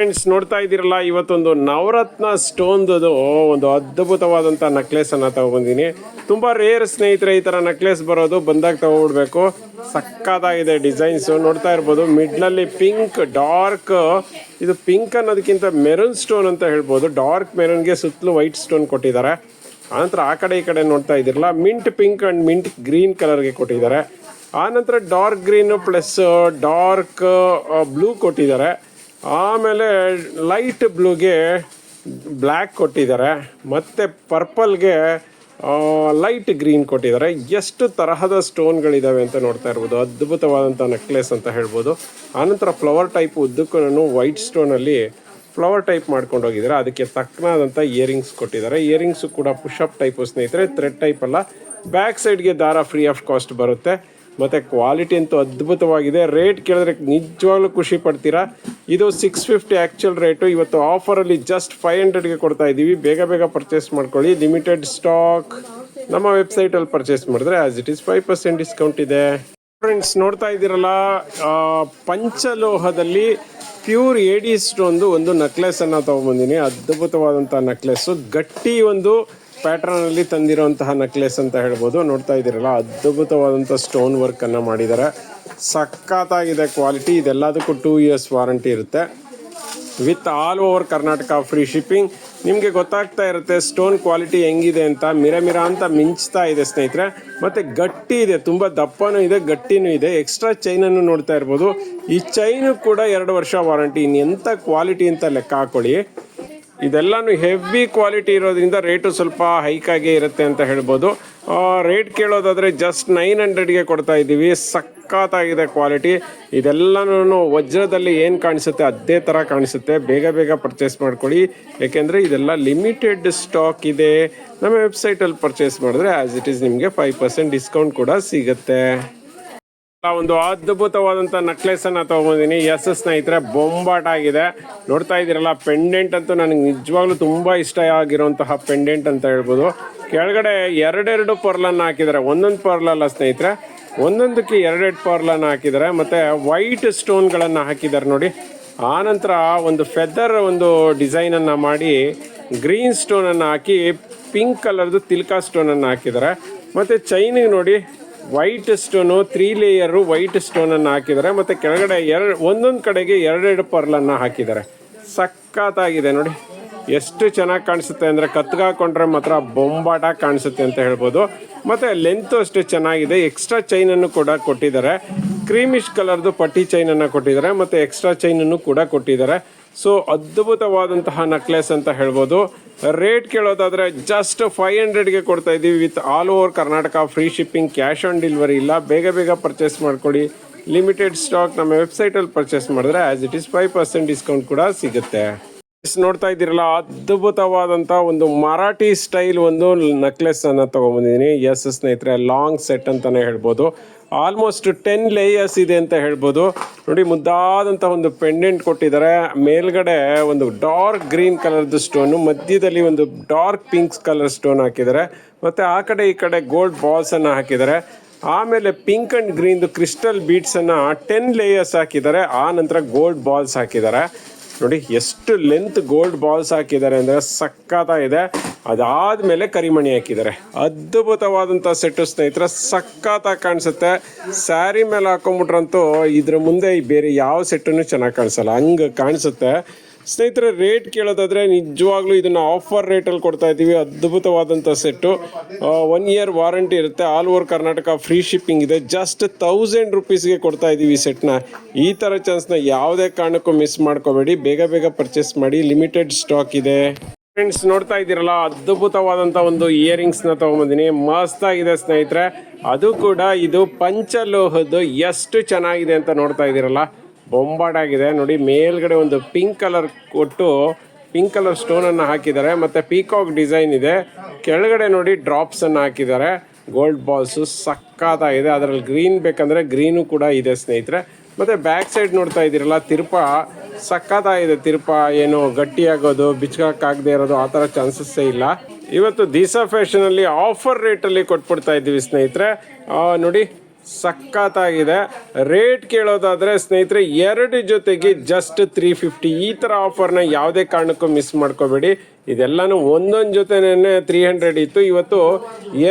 Friends ನೋಡ್ತಾ ಇದ್ದೀರಲ್ಲ, ಇವತ್ತೊಂದು ನವರತ್ನ ಸ್ಟೋನ್ದು ಒಂದು ಅದ್ಭುತವಾದಂಥ ನೆಕ್ಲೆಸ್ ತಗೊಬಂದಿನಿ ತುಂಬಾ ರೇರ್ ಸ್ನೇಹಿತರೆ, ಈ ಥರ ನೆಕ್ಲೆಸ್ ಬರೋದು ಬಂದಾಗ ತಗೊಬಿಡ್ಬೇಕು ಸಕ್ಕತ್ತಾಗಿದೆ ಡಿಸೈನ್ಸು. ನೋಡ್ತಾ ಇರ್ಬೋದು ಮಿಡ್ಲಲ್ಲಿ ಪಿಂಕ್, ಡಾರ್ಕ್, ಇದು ಪಿಂಕ್ ಅನ್ನೋದಕ್ಕಿಂತ ಮೆರೂನ್ ಸ್ಟೋನ್ ಅಂತ ಹೇಳ್ಬೋದು. ಡಾರ್ಕ್ ಮೆರೂನ್ಗೆ ಸುತ್ತಲೂ ವೈಟ್ ಸ್ಟೋನ್ ಕೊಟ್ಟಿದ್ದಾರೆ. ಆನಂತರ ಆ ಕಡೆ ಈ ಕಡೆ ನೋಡ್ತಾ ಇದ್ದಿರಲ್ಲ, mint pink and mint green ಕಲರ್ಗೆ ಕೊಟ್ಟಿದ್ದಾರೆ. ಆನಂತರ dark green plus dark blue ಕೊಟ್ಟಿದ್ದಾರೆ. ಆಮೇಲೆ ಲೈಟ್ ಬ್ಲೂಗೆ ಬ್ಲ್ಯಾಕ್ ಕೊಟ್ಟಿದ್ದಾರೆ, ಮತ್ತು ಪರ್ಪಲ್ಗೆ ಲೈಟ್ ಗ್ರೀನ್ ಕೊಟ್ಟಿದ್ದಾರೆ. ಎಷ್ಟು ತರಹದ ಸ್ಟೋನ್ಗಳಿದ್ದಾವೆ ಅಂತ ನೋಡ್ತಾ ಇರ್ಬೋದು. ಅದ್ಭುತವಾದಂಥ ನೆಕ್ಲೆಸ್ ಅಂತ ಹೇಳ್ಬೋದು. ಆನಂತರ ಫ್ಲವರ್ ಟೈಪ್ ಉದ್ದಕ್ಕೂ ವೈಟ್ ಸ್ಟೋನಲ್ಲಿ ಫ್ಲವರ್ ಟೈಪ್ ಮಾಡ್ಕೊಂಡು ಅದಕ್ಕೆ ತಕ್ಕನಾದಂಥ ಇಯರಿಂಗ್ಸ್ ಕೊಟ್ಟಿದ್ದಾರೆ. ಇಯರಿಂಗ್ಸು ಕೂಡ ಪುಷಪ್ ಟೈಪು ಸ್ನೇಹಿತರೆ ಥ್ರೆಡ್ ಟೈಪ್ ಅಲ್ಲ. ಬ್ಯಾಕ್ ಸೈಡ್ಗೆ ದಾರ ಫ್ರೀ ಆಫ್ ಕಾಸ್ಟ್ ಬರುತ್ತೆ. ಮತ್ತು ಕ್ವಾಲಿಟಿ ಅಂತೂ ಅದ್ಭುತವಾಗಿದೆ. ರೇಟ್ ಕೇಳಿದ್ರೆ ನಿಜವಾಗ್ಲೂ ಖುಷಿ ಪಡ್ತೀರಾ? ಇದು ಸಿಕ್ಸ್ ಫಿಫ್ಟಿ ಆ್ಯಕ್ಚುಲ್ ರೇಟು ಇವತ್ತು ಆಫರಲ್ಲಿ ಜಸ್ಟ್ ಫೈವ್ ಹಂಡ್ರೆಡ್ಗೆ ಕೊಡ್ತಾ ಇದ್ದೀವಿ ಬೇಗ ಬೇಗ ಪರ್ಚೇಸ್ ಮಾಡ್ಕೊಳ್ಳಿ. ಲಿಮಿಟೆಡ್ ಸ್ಟಾಕ್ ನಮ್ಮ ವೆಬ್ಸೈಟಲ್ಲಿ ಪರ್ಚೇಸ್ ಮಾಡಿದ್ರೆ as it is five percent discount ಇದೆ. ಫ್ರೆಂಡ್ಸ್ ನೋಡ್ತಾ ಇದ್ದೀರಲ್ಲ ಪಂಚಲೋಹದಲ್ಲಿ ಪ್ಯೂರ್ ಏಡಿ ಸ್ಟೋನ್ದು ಒಂದು ನೆಕ್ಲೆಸ್ ಅನ್ನ ತಗೊಂಡ್ಬಂದಿನಿ ಅದ್ಭುತವಾದಂಥ ನೆಕ್ಲೆಸ್ ಗಟ್ಟಿ ಒಂದು ಪ್ಯಾಟರ್ನ್ ಅಲ್ಲಿ ತಂದಿರುವಂತಹ ನೆಕ್ಲೆಸ್ ಅಂತ ಹೇಳ್ಬೋದು. ನೋಡ್ತಾ ಇದ್ದೀರಲ್ಲ, ಅದ್ಭುತವಾದಂಥ ಸ್ಟೋನ್ ವರ್ಕ್ ಅನ್ನ ಮಾಡಿದ್ದಾರೆ. ಸಖತ್ತಾಗಿದೆ ಕ್ವಾಲಿಟಿ ಇದೆಲ್ಲದಕ್ಕೂ ಟೂ ಇಯರ್ಸ್ ವಾರಂಟಿ ಇರುತ್ತೆ. With all over Karnataka free shipping ನಿಮಗೆ ಗೊತ್ತಾಗ್ತಾ ಇರುತ್ತೆ ಸ್ಟೋನ್ ಕ್ವಾಲಿಟಿ ಹೆಂಗಿದೆ ಅಂತ. ಮಿರ ಮಿರ ಅಂತ ಮಿಂಚ್ತಾ ಇದೆ ಸ್ನೇಹಿತರೆ. ಮತ್ತೆ ಗಟ್ಟಿ ಇದೆ, ತುಂಬ ದಪ್ಪನೂ ಇದೆ, ಗಟ್ಟಿನೂ ಇದೆ. ಎಕ್ಸ್ಟ್ರಾ ಚೈನನ್ನು ನೋಡ್ತಾ ಇರ್ಬೋದು. ಈ ಚೈನು ಕೂಡ ಎರಡು ವರ್ಷ ವಾರಂಟಿ ಇನ್ನು ಎಂಥ ಕ್ವಾಲಿಟಿ ಅಂತ ಲೆಕ್ಕ ಹಾಕೊಳ್ಳಿ. ಇದೆಲ್ಲಾನು ಹೆವಿ ಕ್ವಾಲಿಟಿ ಇರೋದ್ರಿಂದ ರೇಟು ಸ್ವಲ್ಪ ಹೈಕಾಗೇ ಇರುತ್ತೆ ಅಂತ ಹೇಳ್ಬೋದು. ರೇಟ್ ಕೇಳೋದಾದರೆ ಜಸ್ಟ್ ನೈನ್ ಹಂಡ್ರೆಡ್ಗೆ ಕೊಡ್ತಾ ಇದ್ದೀವಿ. ಸಖತ್ತಾಗಿದೆ ಕ್ವಾಲಿಟಿ ಇದೆಲ್ಲನೂ ವಜ್ರದಲ್ಲಿ ಏನು ಕಾಣಿಸುತ್ತೆ ಅದೇ ಥರ ಕಾಣಿಸುತ್ತೆ. ಬೇಗ ಬೇಗ ಪರ್ಚೇಸ್ ಮಾಡ್ಕೊಳ್ಳಿ. ಏಕೆಂದರೆ ಇದೆಲ್ಲ ಲಿಮಿಟೆಡ್ ಸ್ಟಾಕ್ ಇದೆ. ನಮ್ಮ ವೆಬ್ಸೈಟಲ್ಲಿ ಪರ್ಚೇಸ್ ಮಾಡಿದ್ರೆ ಆ್ಯಸ್ ಇಟ್ ಈಸ್ ನಿಮಗೆ ಫೈವ್ ಪರ್ಸೆಂಟ್ ಡಿಸ್ಕೌಂಟ್ ಕೂಡ ಸಿಗುತ್ತೆ. ಒಂದು ಅದ್ಭುತವಾದಂಥ ನೆಕ್ಲೆಸ್ ಅನ್ನ ತಗೊಂಡಿನಿ ಎಸ್ ಸ್ನೇಹಿತರೆ ಬೊಂಬಾಟ್ ಆಗಿದೆ ನೋಡ್ತಾ ಇದ್ದೀರಲ್ಲ ಪೆಂಡೆಂಟ್ ಅಂತೂ ನನಗೆ ನಿಜವಾಗ್ಲೂ ತುಂಬ ಇಷ್ಟ ಆಗಿರುವಂತಹ ಪೆಂಡೆಂಟ್ ಅಂತ ಹೇಳ್ಬೋದು. ಕೆಳಗಡೆ ಎರಡೆರಡು ಪರ್ಲನ್ನು ಹಾಕಿದ್ದಾರೆ. ಒಂದೊಂದು ಪರ್ಲಲ್ಲ ಸ್ನೇಹಿತರೆ, ಒಂದೊಂದಕ್ಕೆ ಎರಡೆರಡು ಪರ್ಲನ್ನು ಹಾಕಿದ್ದಾರೆ. ಮತ್ತು ವೈಟ್ ಸ್ಟೋನ್ಗಳನ್ನು ಹಾಕಿದ್ದಾರೆ ನೋಡಿ. ಆನಂತರ ಒಂದು ಫೆದರ್ ಒಂದು ಡಿಸೈನನ್ನು ಮಾಡಿ ಗ್ರೀನ್ ಸ್ಟೋನನ್ನು ಹಾಕಿ ಪಿಂಕ್ ಕಲರ್ದು ತಿಲ್ಕಾ ಸ್ಟೋನನ್ನು ಹಾಕಿದ್ದಾರೆ. ಮತ್ತು ಚೈನಿಗೆ ನೋಡಿ white stone three layer white ಸ್ಟೋನನ್ನು ಹಾಕಿದ್ದಾರೆ. ಮತ್ತು ಕೆಳಗಡೆ ಎರಡು, ಒಂದೊಂದು ಕಡೆಗೆ ಎರಡೆರಡು ಪರ್ಲನ್ನು ಹಾಕಿದ್ದಾರೆ. ಸಖತ್ತಾಗಿದೆ ನೋಡಿ. ಎಷ್ಟು ಚೆನ್ನಾಗಿ ಕಾಣಿಸುತ್ತೆ ಅಂದರೆ ಕತ್ಗಾಕೊಂಡ್ರೆ ಮಾತ್ರ ಬೊಂಬಾಟ ಕಾಣಿಸುತ್ತೆ ಅಂತ ಹೇಳ್ಬೋದು. ಮತ್ತು ಲೆಂತು ಅಷ್ಟು ಚೆನ್ನಾಗಿದೆ. ಎಕ್ಸ್ಟ್ರಾ ಚೈನನ್ನು ಕೂಡ ಕೊಟ್ಟಿದ್ದಾರೆ. ಕ್ರೀಮಿಶ್ ಕಲರ್ದು ಪಟ್ಟಿ ಚೈನನ್ನು ಕೊಟ್ಟಿದ್ದಾರೆ. ಮತ್ತು ಎಕ್ಸ್ಟ್ರಾ ಚೈನನ್ನು ಕೂಡ ಕೊಟ್ಟಿದ್ದಾರೆ. ಸೊ ಅದ್ಭುತವಾದಂತಹ ನೆಕ್ಲೆಸ್ ಅಂತ ಹೇಳ್ಬೋದು. ರೇಟ್ ಕೇಳೋದಾದ್ರೆ ಜಸ್ಟ್ ಫೈವ್ ಹಂಡ್ರೆಡ್ಗೆ ಕೊಡ್ತಾ ಇದ್ದೀವಿ with all over Karnataka free shipping cash on delivery ಇಲ್ಲ. ಬೇಗ ಬೇಗ ಪರ್ಚೇಸ್ ಮಾಡ್ಕೊಳ್ಳಿ. ಲಿಮಿಟೆಡ್ ಸ್ಟಾಕ್ ನಮ್ಮ ವೆಬ್ಸೈಟಲ್ಲಿ ಪರ್ಚೇಸ್ ಮಾಡಿದ್ರೆ as it is five percent discount ಕೂಡ ಸಿಗುತ್ತೆ. ನೋಡ್ತಾ ಇದ್ದೀರಲ್ಲ ಅದ್ಭುತವಾದಂಥ ಒಂದು ಮರಾಠಿ ಸ್ಟೈಲ್ ಒಂದು ನೆಕ್ಲೆಸ್ ಅನ್ನ ತಗೊಂಬಂದಿದ್ದೀನಿ. ಎಸ್ ಸ್ನೇಹಿತರೆ ಲಾಂಗ್ ಸೆಟ್ ಅಂತಾನೆ ಹೇಳ್ಬೋದು. ಆಲ್ಮೋಸ್ಟ್ ಟೆನ್ ಲೇಯರ್ಸ್ ಇದೆ ಅಂತ ಹೇಳ್ಬೋದು. ನೋಡಿ ಮುದ್ದಾದಂಥ ಒಂದು ಪೆಂಡೆಂಟ್ ಕೊಟ್ಟಿದ್ದಾರೆ. ಮೇಲ್ಗಡೆ ಒಂದು ಡಾರ್ಕ್ ಗ್ರೀನ್ ಕಲರ್ದು ಸ್ಟೋನು ಮಧ್ಯದಲ್ಲಿ ಒಂದು ಡಾರ್ಕ್ ಪಿಂಕ್ ಕಲರ್ ಸ್ಟೋನ್ ಹಾಕಿದ್ದಾರೆ. ಮತ್ತು ಆ ಕಡೆ ಈ ಕಡೆ ಗೋಲ್ಡ್ ಬಾಲ್ಸನ್ನು ಹಾಕಿದ್ದಾರೆ. ಆಮೇಲೆ ಪಿಂಕ್ ಅಂಡ್ ಗ್ರೀನ್ದು ಕ್ರಿಸ್ಟಲ್ ಬೀಟ್ಸನ್ನು ಟೆನ್ ಲೇಯರ್ಸ್ ಹಾಕಿದ್ದಾರೆ. ಆ ನಂತರ ಗೋಲ್ಡ್ ಬಾಲ್ಸ್ ಹಾಕಿದ್ದಾರೆ. ನೋಡಿ, ಎಷ್ಟು ಲೆಂತ್ ಗೋಲ್ಡ್ ಬಾಲ್ಸ್ ಹಾಕಿದ್ದಾರೆ ಅಂದರೆ ಸಖತ್ತಾಗಿದೆ ಅದಾದಮೇಲೆ ಕರಿಮಣಿ ಹಾಕಿದ್ದಾರೆ. ಅದ್ಭುತವಾದಂಥ ಸೆಟ್ಟು ಸ್ನೇಹಿತರೆ, ಸಖತ್ತಾಗಿ ಕಾಣಿಸುತ್ತೆ. ಸ್ಯಾರಿ ಮೇಲೆ ಹಾಕೊಂಬಿಟ್ರಂತೂ ಇದ್ರ ಮುಂದೆ ಬೇರೆ ಯಾವ ಸೆಟ್ಟನ್ನು ಚೆನ್ನಾಗಿ ಕಾಣಿಸಲ್ಲ. ಹಂಗೆ ಕಾಣಿಸುತ್ತೆ. ಸ್ನೇಹಿತರೆ ರೇಟ್ ಕೇಳೋದಾದ್ರೆ ನಿಜವಾಗ್ಲೂ ಇದನ್ನ ಆಫರ್ ರೇಟಲ್ಲಿ ಕೊಡ್ತಾ ಇದ್ದೀವಿ. ಅದ್ಭುತವಾದಂಥ ಸೆಟ್ಟು ಒನ್ ಇಯರ್ ವಾರಂಟಿ ಇರುತ್ತೆ. All over Karnataka free shipping ಇದೆ. ಜಸ್ಟ್ ತೌಸಂಡ್ ರುಪೀಸ್ಗೆ ಕೊಡ್ತಾ ಇದ್ದೀವಿ ಈ ಸೆಟ್ನ ಈ ಥರ ಚಾನ್ಸ್ನ ಯಾವುದೇ ಕಾರಣಕ್ಕೂ ಮಿಸ್ ಮಾಡ್ಕೋಬೇಡಿ. ಬೇಗ ಬೇಗ ಪರ್ಚೇಸ್ ಮಾಡಿ. ಲಿಮಿಟೆಡ್ ಸ್ಟಾಕ್ ಇದೆ. ಫ್ರೆಂಡ್ಸ್ ನೋಡ್ತಾ ಇದ್ದೀರಲ್ಲ? ಅದ್ಭುತವಾದಂಥ ಒಂದು ಇಯರಿಂಗ್ಸ್ನ ತೊಗೊಂಬಂದಿನಿ. ಮಸ್ತಾಗಿದೆ ಸ್ನೇಹಿತರೆ. ಅದು ಕೂಡ ಇದು ಪಂಚಲೋಹದ್ದು ಎಷ್ಟು ಚೆನ್ನಾಗಿದೆ ಅಂತ ನೋಡ್ತಾ ಇದ್ದೀರಲ್ಲ? ಬೊಂಬಾಡಾಗಿದೆ ನೋಡಿ, ಮೇಲ್ಗಡೆ ಒಂದು ಪಿಂಕ್ ಕಲರ್ ಕೊಟ್ಟು ಪಿಂಕ್ ಕಲರ್ ಸ್ಟೋನನ್ನು ಹಾಕಿದ್ದಾರೆ. ಮತ್ತು ಪೀಕಾಕ್ ಡಿಸೈನ್ ಇದೆ. ಕೆಳಗಡೆ ನೋಡಿ ಡ್ರಾಪ್ಸನ್ನು ಹಾಕಿದ್ದಾರೆ. ಗೋಲ್ಡ್ ಬಾಲ್ಸು ಸಕ್ಕತ್ತಾಗಿದೆ ಅದರಲ್ಲಿ ಗ್ರೀನ್ ಬೇಕಂದರೆ ಗ್ರೀನು ಕೂಡ ಇದೆ ಸ್ನೇಹಿತರೆ. ಮತ್ತು ಬ್ಯಾಕ್ ಸೈಡ್ ನೋಡ್ತಾ ಇದ್ದೀರಲ್ಲ, ತಿರುಪ ಸಕ್ಕತ್ತಾಗಿದೆ ತಿರುಪ ಏನು ಗಟ್ಟಿಯಾಗೋದು ಬಿಚ್ಚಾಕಾಗದೇ ಇರೋದು, ಆ ಥರ ಚಾನ್ಸಸ್ಸೇ ಇಲ್ಲ. ಇವತ್ತು ದಿಸಾ ಫ್ಯಾಷನಲ್ಲಿ ಆಫರ್ ರೇಟಲ್ಲಿ ಕೊಟ್ಬಿಡ್ತಾ ಇದ್ದೀವಿ ಸ್ನೇಹಿತರೆ. ನೋಡಿ, ಸಖತ್ತಾಗಿದೆ. ರೇಟ್ ಕೇಳೋದಾದರೆ ಸ್ನೇಹಿತರೆ, ಎರಡು ಜೊತೆಗೆ ಜಸ್ಟ್ ತ್ರೀ ಫಿಫ್ಟಿ ಈ ಥರ ಆಫರ್ನ ಯಾವುದೇ ಕಾರಣಕ್ಕೂ ಮಿಸ್ ಮಾಡ್ಕೋಬೇಡಿ. ಇದೆಲ್ಲನೂ ಒಂದೊಂದು ಜೊತೆನೇ ತ್ರೀ ಹಂಡ್ರೆಡ್ ಇತ್ತು. ಇವತ್ತು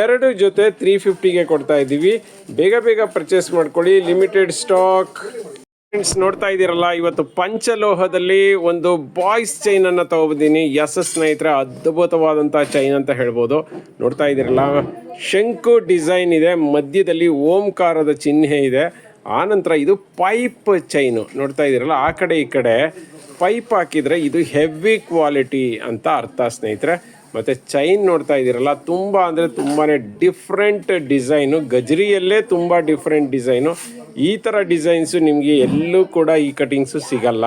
ಎರಡು ಜೊತೆ ತ್ರೀ ಫಿಫ್ಟಿಗೆ ಕೊಡ್ತಾ ಇದ್ದೀವಿ. ಬೇಗ ಬೇಗ ಪರ್ಚೇಸ್ ಮಾಡ್ಕೊಳ್ಳಿ. ಲಿಮಿಟೆಡ್ ಸ್ಟಾಕ್ ಫ್ರೆಂಡ್ಸ್ ನೋಡ್ತಾ ಇದ್ದೀರಲ್ಲ, ಇವತ್ತು ಪಂಚಲೋಹದಲ್ಲಿ ಒಂದು ಬಾಯ್ಸ್ ಚೈನ್ ಅನ್ನ ತಗೊಬಂದಿನಿ. ಎಸ್ ಸ್ನೇಹಿತರೆ ಅದ್ಭುತವಾದಂತಹ ಚೈನ್ ಅಂತ ಹೇಳ್ಬೋದು. ನೋಡ್ತಾ ಇದ್ದೀರಲ್ಲ, ಶಂಕು ಡಿಸೈನ್ ಇದೆ. ಮಧ್ಯದಲ್ಲಿ ಓಂಕಾರದ ಚಿಹ್ನೆ ಇದೆ. ಆನಂತರ ಇದು ಪೈಪ್ ಚೈನು ನೋಡ್ತಾ ಇದ್ದೀರಲ್ಲ, ಆ ಕಡೆ ಈ ಕಡೆ. ಪೈಪ್ ಹಾಕಿದರೆ ಇದು ಹೆವಿ ಕ್ವಾಲಿಟಿ ಅಂತ ಅರ್ಥ, ಸ್ನೇಹಿತರೆ. ಮತ್ತು ಚೈನ್ ನೋಡ್ತಾ ಇದ್ದೀರಲ್ಲ, ತುಂಬ ಅಂದರೆ ತುಂಬಾ ಡಿಫ್ರೆಂಟ್ ಡಿಸೈನು, ಗಜರಿಯಲ್ಲೇ ತುಂಬ ಡಿಫ್ರೆಂಟ್ ಡಿಸೈನು. ಈ ಥರ ಡಿಸೈನ್ಸು ನಿಮಗೆ ಎಲ್ಲೂ ಕೂಡ ಈ ಕಟಿಂಗ್ಸು ಸಿಗಲ್ಲ.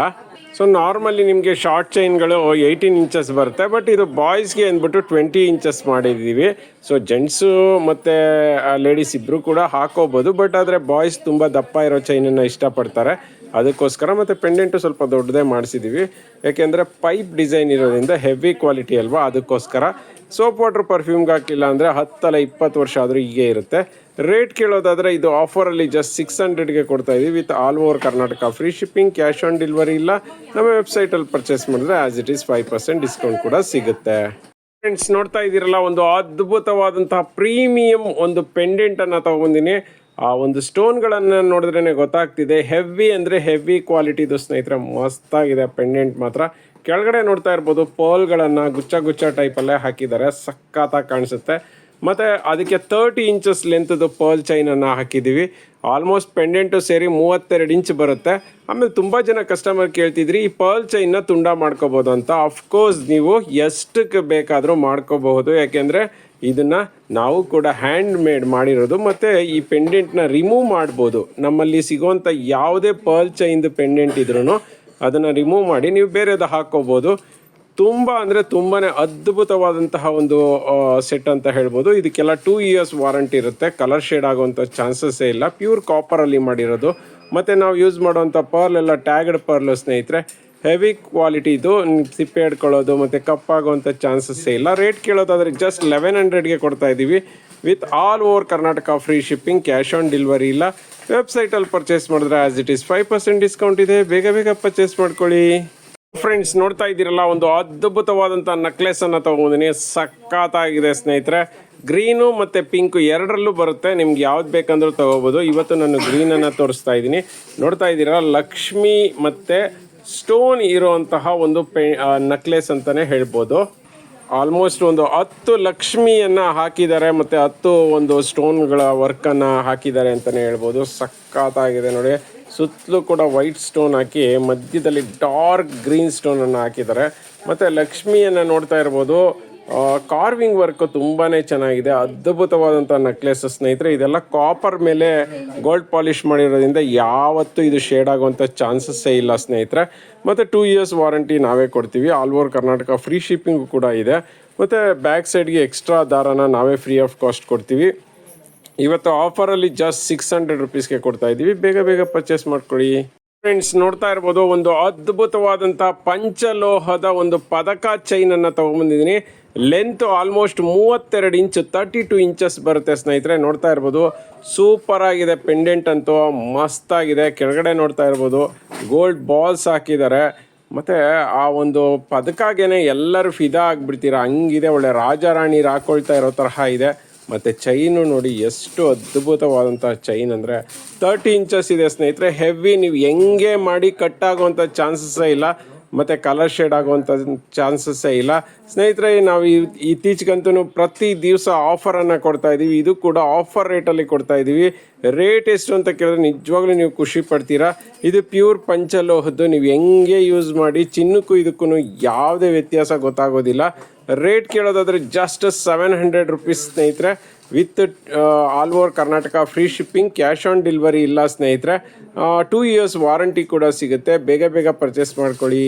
ಸೊ ನಾರ್ಮಲಿ ನಿಮಗೆ ಶಾರ್ಟ್ ಚೈನ್ಗಳು ಏಯ್ಟೀನ್ ಇಂಚಸ್ ಬರುತ್ತೆ ಬಟ್ ಇದು ಬಾಯ್ಸ್ಗೆ ಅಂದ್ಬಿಟ್ಟು ಟ್ವೆಂಟಿ ಇಂಚಸ್ ಮಾಡಿದ್ದೀವಿ. ಸೊ ಜೆಂಟ್ಸು ಮತ್ತು ಲೇಡೀಸ್ ಇಬ್ಬರು ಕೂಡ ಹಾಕೋಬೋದು ಬಟ್ ಆದರೆ ಬಾಯ್ಸ್ ತುಂಬ ದಪ್ಪ ಇರೋ ಚೈನನ್ನು ಇಷ್ಟಪಡ್ತಾರೆ. ಅದಕ್ಕೋಸ್ಕರ ಮತ್ತು ಪೆಂಡೆಂಟು ಸ್ವಲ್ಪ ದೊಡ್ಡದೇ ಮಾಡಿಸಿದ್ದೀವಿ ಯಾಕೆಂದರೆ ಪೈಪ್ ಡಿಸೈನ್ ಇರೋದ್ರಿಂದ ಹೆವಿ ಕ್ವಾಲಿಟಿ ಅಲ್ವಾ, ಅದಕ್ಕೋಸ್ಕರ. ಸೋಪ್ ವಾಟ್ರ್ ಪರ್ಫ್ಯೂಮ್ಗೆ ಹಾಕಿಲ್ಲ ಅಂದರೆ ಹತ್ತಲ್ಲ ಇಪ್ಪತ್ತು ವರ್ಷ ಆದರೂ ಹೀಗೆ ಇರುತ್ತೆ. ರೇಟ್ ಕೇಳೋದಾದರೆ ಇದು ಆಫರಲ್ಲಿ ಜಸ್ಟ್ ಸಿಕ್ಸ್ ಹಂಡ್ರೆಡ್ಗೆ ಕೊಡ್ತಾ ಇದೀವಿ with all over Karnataka free shipping cash on delivery ಇಲ್ಲ. ನಮ್ಮ ವೆಬ್ಸೈಟಲ್ಲಿ ಪರ್ಚೇಸ್ ಮಾಡಿದ್ರೆ as it is five percent discount ಕೂಡ ಸಿಗುತ್ತೆ. ಫ್ರೆಂಡ್ಸ್ ನೋಡ್ತಾ ಇದ್ದೀರಲ್ಲ, ಒಂದು ಅದ್ಭುತವಾದಂತಹ ಪ್ರೀಮಿಯಂ ಒಂದು ಪೆಂಡೆಂಟ್ ಅನ್ನ ತಗೊಂಡಿನಿ ಆ ಒಂದು ಸ್ಟೋನ್ಗಳನ್ನು ನೋಡಿದ್ರೇ ಗೊತ್ತಾಗ್ತಿದೆ. ಹೆವಿ ಅಂದರೆ ಹೆವಿ ಕ್ವಾಲಿಟಿದು ಸ್ನೇಹಿತರೆ, ಮಸ್ತಾಗಿದೆ ಪೆಂಡೆಂಟ್ ಮಾತ್ರ. ಕೆಳಗಡೆ ನೋಡ್ತಾ ಇರ್ಬೋದು ಪೋಲ್ಗಳನ್ನು ಗುಚ್ಚ ಗುಚ್ಚ ಟೈಪಲ್ಲೇ ಹಾಕಿದ್ದಾರೆ. ಸಖತ್ತಾಗಿ ಕಾಣಿಸುತ್ತೆ. ಮತ್ತು ಅದಕ್ಕೆ ತರ್ಟಿ ಇಂಚಸ್ ಲೆಂತ್ದು ಪರ್ಲ್ ಚೈನನ್ನು ಹಾಕಿದ್ದೀವಿ. ಆಲ್ಮೋಸ್ಟ್ ಪೆಂಡೆಂಟು ಸೇರಿ ಮೂವತ್ತೆರಡು ಇಂಚ್ ಬರುತ್ತೆ. ಆಮೇಲೆ ತುಂಬ ಜನ ಕಸ್ಟಮರ್ ಕೇಳ್ತಿದ್ರಿ, ಈ ಪರ್ಲ್ ಚೈನ್ನ ತುಂಡ ಮಾಡ್ಕೋಬೋದು ಅಂತ. ಅಫ್ಕೋರ್ಸ್ ನೀವು ಎಷ್ಟಕ್ಕೆ ಬೇಕಾದರೂ ಮಾಡ್ಕೋಬಹುದು. ಯಾಕೆಂದರೆ ಇದನ್ನು ನಾವು ಕೂಡ ಹ್ಯಾಂಡ್ ಮೇಡ್ ಮಾಡಿರೋದು. ಮತ್ತು ಈ ಪೆಂಡೆಂಟ್ನ ರಿಮೂವ್ ಮಾಡ್ಬೋದು. ನಮ್ಮಲ್ಲಿ ಸಿಗೋವಂಥ ಯಾವುದೇ ಪರ್ಲ್ ಚೈನ್ದು ಪೆಂಡೆಂಟ್ ಇದ್ರೂ ಅದನ್ನು ರಿಮೂವ್ ಮಾಡಿ ನೀವು ಬೇರೆದು ಹಾಕ್ಕೋಬೋದು ತುಂಬ ಅಂದರೆ ತುಂಬಾ ಅದ್ಭುತವಾದಂತಹ ಒಂದು ಸೆಟ್ ಅಂತ ಹೇಳ್ಬೋದು. ಇದಕ್ಕೆಲ್ಲ ಟೂ ಇಯರ್ಸ್ ವಾರಂಟಿ ಇರುತ್ತೆ. ಕಲರ್ ಶೇಡ್ ಆಗುವಂಥ ಚಾನ್ಸಸ್ಸೇ ಇಲ್ಲ. ಪ್ಯೂರ್ ಕಾಪರಲ್ಲಿ ಮಾಡಿರೋದು. ಮತ್ತು ನಾವು ಯೂಸ್ ಮಾಡುವಂಥ ಪರ್ಲ್ ಎಲ್ಲ ಟ್ಯಾಗ್ಡ್ ಪರ್ಲ್ ಸ್ನೇಹಿತರೆ ಹೆವಿ ಕ್ವಾಲಿಟಿ ಇದು. ಸಿಪ್ಪೆ ಹಿಡ್ಕೊಳ್ಳೋದು ಮತ್ತು ಕಪ್ಪಾಗುವಂಥ ಚಾನ್ಸಸ್ಸೇ ಇಲ್ಲ. ರೇಟ್ ಕೇಳೋದಾದರೆ ಜಸ್ಟ್ ಲೆವೆನ್ ಹಂಡ್ರೆಡ್ಗೆ ಕೊಡ್ತಾ ಇದ್ದೀವಿ. With all over Karnataka free shipping cash on delivery ಇಲ್ಲ. ವೆಬ್ಸೈಟಲ್ಲಿ ಪರ್ಚೇಸ್ ಮಾಡಿದ್ರೆ as it is five percent discount ಇದೆ. ಬೇಗ ಬೇಗ ಪರ್ಚೇಸ್ ಮಾಡ್ಕೊಳ್ಳಿ. ಫ್ರೆಂಡ್ಸ್ ನೋಡ್ತಾ ಇದ್ದೀರಲ್ಲ, ಒಂದು ಅದ್ಭುತವಾದಂಥ ನೆಕ್ಲೆಸ್ ಅನ್ನ ತಗೊಂಡಿನಿ ಸಖತ್ತಾಗಿದೆ ಸ್ನೇಹಿತರೆ. ಗ್ರೀನು ಮತ್ತು ಪಿಂಕು ಎರಡರಲ್ಲೂ ಬರುತ್ತೆ. ನಿಮ್ಗೆ ಯಾವ್ದು ಬೇಕಂದ್ರೂ ತಗೋಬಹುದು ಇವತ್ತು ನಾನು ಗ್ರೀನನ್ನು ತೋರಿಸ್ತಾ ಇದ್ದೀನಿ. ನೋಡ್ತಾ ಇದ್ದೀರಲ್ಲ, ಲಕ್ಷ್ಮಿ ಮತ್ತು ಸ್ಟೋನ್ ಇರುವಂತಹ ಒಂದು ಪೆ ನೆಕ್ಲೆಸ್ ಅಂತಾನೆ ಹೇಳ್ಬೋದು. ಆಲ್ಮೋಸ್ಟ್ ಒಂದು ಹತ್ತು ಲಕ್ಷ್ಮಿಯನ್ನು ಹಾಕಿದ್ದಾರೆ ಮತ್ತು ಹತ್ತು ಒಂದು ಸ್ಟೋನ್ಗಳ ವರ್ಕನ್ನು ಹಾಕಿದ್ದಾರೆ ಅಂತಲೇ ಹೇಳ್ಬೋದು. ಸಖತ್ತಾಗಿದೆ ನೋಡಿ. ಸುತ್ತಲೂ ಕೂಡ ವೈಟ್ ಸ್ಟೋನ್ ಹಾಕಿ ಮಧ್ಯದಲ್ಲಿ ಡಾರ್ಕ್ ಗ್ರೀನ್ ಸ್ಟೋನನ್ನು ಹಾಕಿದ್ದಾರೆ. ಮತ್ತು ಲಕ್ಷ್ಮಿಯನ್ನು ನೋಡ್ತಾ ಇರ್ಬೋದು. ಕಾರ್ವಿಂಗ್ ವರ್ಕ್ ತುಂಬಾ ಚೆನ್ನಾಗಿದೆ. ಅದ್ಭುತವಾದಂಥ ನೆಕ್ಲೆಸ್ ಸ್ನೇಹಿತರೆ. ಇದೆಲ್ಲ ಕಾಪರ್ ಮೇಲೆ ಗೋಲ್ಡ್ ಪಾಲಿಷ್ ಮಾಡಿರೋದ್ರಿಂದ ಯಾವತ್ತೂ ಇದು ಶೇಡ್ ಆಗುವಂಥ ಚಾನ್ಸಸ್ಸೇ ಇಲ್ಲ ಸ್ನೇಹಿತರೆ. ಮತ್ತು ಟೂ ಇಯರ್ಸ್ ವಾರಂಟಿ ನಾವೇ ಕೊಡ್ತೀವಿ. All over Karnataka free shipping ಕೂಡ ಇದೆ. ಮತ್ತು ಬ್ಯಾಕ್ ಸೈಡ್ಗೆ ಎಕ್ಸ್ಟ್ರಾ ದಾರನ ನಾವೇ ಫ್ರೀ ಆಫ್ ಕಾಸ್ಟ್ ಕೊಡ್ತೀವಿ. ಇವತ್ತು ಆಫರಲ್ಲಿ ಜಸ್ಟ್ ಸಿಕ್ಸ್ ಹಂಡ್ರೆಡ್ ರುಪೀಸ್ಗೆ ಕೊಡ್ತಾ ಇದ್ದೀವಿ. ಬೇಗ ಬೇಗ ಪರ್ಚೇಸ್ ಮಾಡ್ಕೊಳ್ಳಿ. ಫ್ರೆಂಡ್ಸ್ ನೋಡ್ತಾ ಇರ್ಬೋದು, ಒಂದು ಅದ್ಭುತವಾದಂಥ ಪಂಚಲೋಹದ ಒಂದು ಪದಕ ಚೈನ್ ಅನ್ನ ತಗೊಂಡ್ಬಂದಿದ್ದೀನಿ ಲೆಂತ್ ಆಲ್ಮೋಸ್ಟ್ ಮೂವತ್ತೆರಡು ಇಂಚ್ ತರ್ಟಿ ಟು ಇಂಚಸ್ ಬರುತ್ತೆ ಸ್ನೇಹಿತರೆ, ನೋಡ್ತಾ ಇರ್ಬೋದು. ಸೂಪರ್ ಆಗಿದೆ ಪೆಂಡೆಂಟ್ ಅಂತೂ ಮಸ್ತಾಗಿದೆ ಕೆಳಗಡೆ ನೋಡ್ತಾ ಇರ್ಬೋದು ಗೋಲ್ಡ್ ಬಾಲ್ಸ್ ಹಾಕಿದ್ದಾರೆ. ಮತ್ತು ಆ ಒಂದು ಪದಕಾಗೇನೆ ಎಲ್ಲರೂ ಫಿದಾ ಆಗ್ಬಿಡ್ತೀರಾ? ಹಂಗಿದೆ, ಒಳ್ಳೆ ರಾಜಾರಾಣಿರು ಹಾಕೊಳ್ತಾ ಇರೋ ತರಹ ಇದೆ. ಮತ್ತು ಚೈನು ನೋಡಿ ಎಷ್ಟು ಅದ್ಭುತವಾದಂಥ ಚೈನ್ ಅಂದರೆ ತರ್ಟಿ ಇಂಚಸ್ ಇದೆ ಸ್ನೇಹಿತರೆ ಹೆವಿ ನೀವು ಹೆಂಗೆ ಮಾಡಿ ಕಟ್ ಆಗುವಂತ ಚಾನ್ಸಸ್ಸೇ ಇಲ್ಲ. ಮತ್ತು ಕಲರ್ ಶೇಡ್ ಆಗುವಂತ ಚಾನ್ಸಸ್ಸೇ ಇಲ್ಲ. ಸ್ನೇಹಿತರೆ, ನಾವು ಇತ್ತೀಚೆಗಂತೂ ಪ್ರತಿ ದಿವಸ ಆಫರನ್ನು ಕೊಡ್ತಾ ಇದ್ದೀವಿ ಇದು ಕೂಡ ಆಫರ್ ರೇಟಲ್ಲಿ ಕೊಡ್ತಾ ಇದ್ದೀವಿ ರೇಟ್ ಎಷ್ಟು ಅಂತ ಕೇಳಿದ್ರೆ ನಿಜವಾಗ್ಲೂ ನೀವು ಖುಷಿ ಪಡ್ತೀರಾ? ಇದು ಪ್ಯೂರ್ ಪಂಚಲೋಹದ್ದು. ನೀವು ಹೆಂಗೆ ಯೂಸ್ ಮಾಡಿ ಚಿನ್ನಕ್ಕೂ ಇದಕ್ಕೂ ಯಾವುದೇ ವ್ಯತ್ಯಾಸ ಗೊತ್ತಾಗೋದಿಲ್ಲ. ರೇಟ್ ಕೇಳೋದಾದರೆ ಜಸ್ಟ್ ಸೆವೆನ್ ಹಂಡ್ರೆಡ್ ರುಪೀಸ್ ಸ್ನೇಹಿತರೆ. With all over Karnataka free shipping cash on delivery ಇಲ್ಲ ಸ್ನೇಹಿತರೆ. ಟೂ ಇಯರ್ಸ್ ವಾರಂಟಿ ಕೂಡ ಸಿಗುತ್ತೆ. ಬೇಗ ಬೇಗ ಪರ್ಚೇಸ್ ಮಾಡ್ಕೊಳ್ಳಿ.